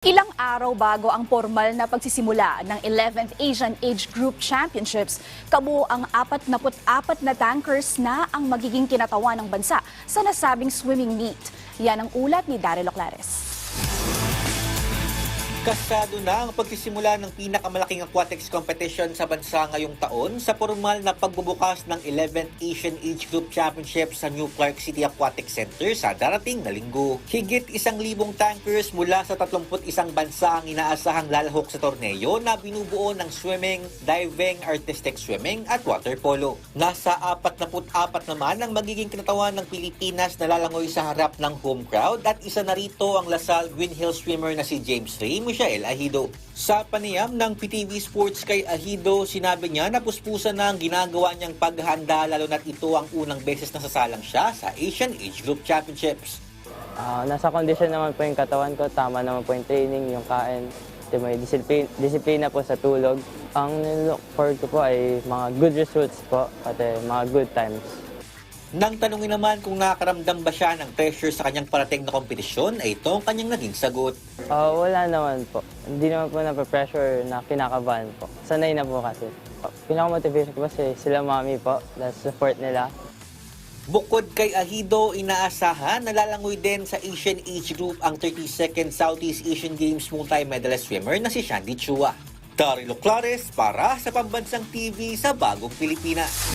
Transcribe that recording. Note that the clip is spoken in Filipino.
Ilang araw bago ang formal na pagsisimula ng 11th Asian Age Group Championships, kabuo ang 44 na tankers na ang magiging kinatawan ng bansa sa nasabing swimming meet. Yan ang ulat ni Daryl Oclares. Kasado na ang pagsisimula ng pinakamalaking aquatics competition sa bansa ngayong taon sa formal na pagbubukas ng 11th Asian Age Group Championship sa New Clark City Aquatic Center sa darating na linggo. Higit isang libong tankers mula sa 31 bansa ang inaasahang lalahok sa torneo na binubuo ng swimming, diving, artistic swimming at water polo. Nasa 44 naman ang magiging kinatawan ng Pilipinas na lalangoy sa harap ng home crowd at isa na rito ang Lasal Green Hill swimmer na si James Ray Michael Ahido. Sa panayam ng PTV Sports kay Ahido, sinabi niya na puspusan na ang ginagawa niyang paghahanda lalo na't ito ang unang beses na sasalang siya sa Asian Age Group Championships. Ah, nasa condition naman po yung katawan ko, tama naman po yung training, yung kain, may disiplina, disiplina po sa tulog. Ang nilook forward ko po ay mga good results po, pati mga good times. Nang tanungin naman kung nakakaramdam ba siya ng pressure sa kanyang parating na kompetisyon, ay ito ang kanyang naging sagot. Ah, wala naman po. Hindi naman po na-pressure na kinakabahan po. Sanay na po kasi. Pinaka-motivation ko kasi sila mami po, dahil support nila. Bukod kay Ahido, inaasahan na lalangoy din sa Asian Age Group ang 32nd Southeast Asian Games multi-medalist swimmer na si Shandy Chua. Daryl Clares para sa Pambansang TV sa Bagong Pilipinas.